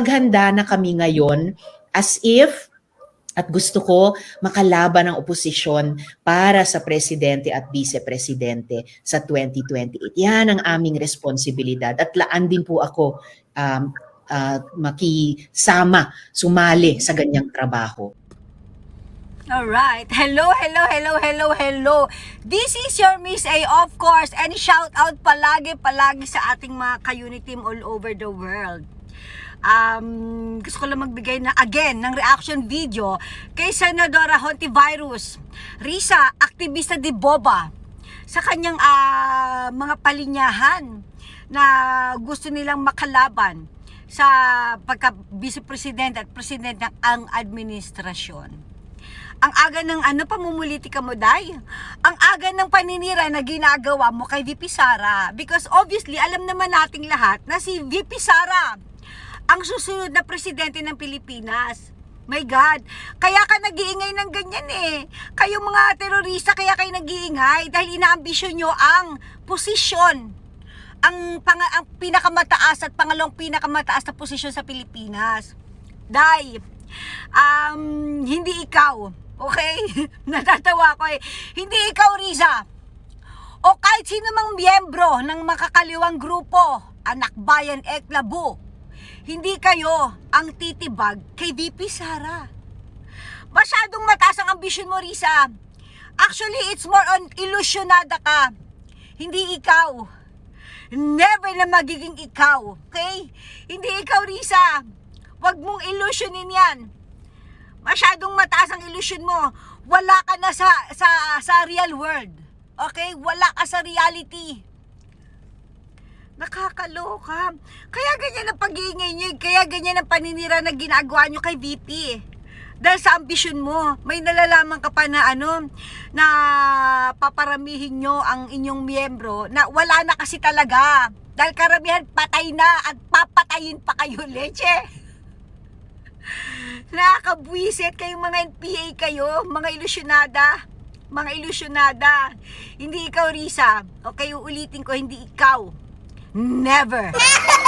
Maghanda na kami ngayon as if at gusto ko makalaban ang oposisyon para sa presidente at vice-presidente sa 2028. Yan ang aming responsibilidad at laan din po ako um, uh, makisama, sumali sa ganyang trabaho. Alright. Hello, hello, hello, hello, hello. This is your Miss A, of course. And shout out palagi, palagi sa ating mga ka-unit team all over the world. Um, gusto ko lang magbigay na again ng reaction video kay Senadora Hontivirus. Risa, aktivista di Boba sa kanyang ah, mga palinyahan na gusto nilang makalaban sa pagka vice president at president ng ang administrasyon ang aga ng ano pamumulitika mo, Day. Ang aga ng paninira na ginagawa mo kay VP Sara. Because obviously, alam naman nating lahat na si VP Sara ang susunod na presidente ng Pilipinas. My God, kaya ka nag-iingay ng ganyan eh. Kayo mga terorista, kaya kayo nag-iingay dahil inaambisyon nyo ang posisyon ang, pang, ang pinakamataas at pangalawang pinakamataas na posisyon sa Pilipinas. Day, um, hindi ikaw, okay? Natatawa ko eh. Hindi ikaw, Riza. O kahit sino mang miyembro ng makakaliwang grupo, Anak Bayan Eklabu, hindi kayo ang titibag kay VP Sara. Masyadong mataas ang ambisyon mo, Risa. Actually, it's more on ilusyonada ka. Hindi ikaw. Never na magiging ikaw. Okay? Hindi ikaw, Risa. Huwag mong ilusyonin yan. Masyadong mataas ang illusion mo. Wala ka na sa, sa, sa real world. Okay? Wala ka sa reality. Nakakaloka. Kaya ganyan ang pag-iingay eh. Kaya ganyan ang paninira na ginagawa nyo kay VP. Dahil sa ambisyon mo, may nalalaman ka pa na ano, na paparamihin nyo ang inyong miyembro na wala na kasi talaga. Dahil karamihan patay na at papatayin pa kayo, leche. Nakakabwisit kayong mga NPA kayo, mga ilusyonada. Mga ilusyonada. Hindi ikaw, Risa. Okay, uulitin ko, hindi ikaw. Never.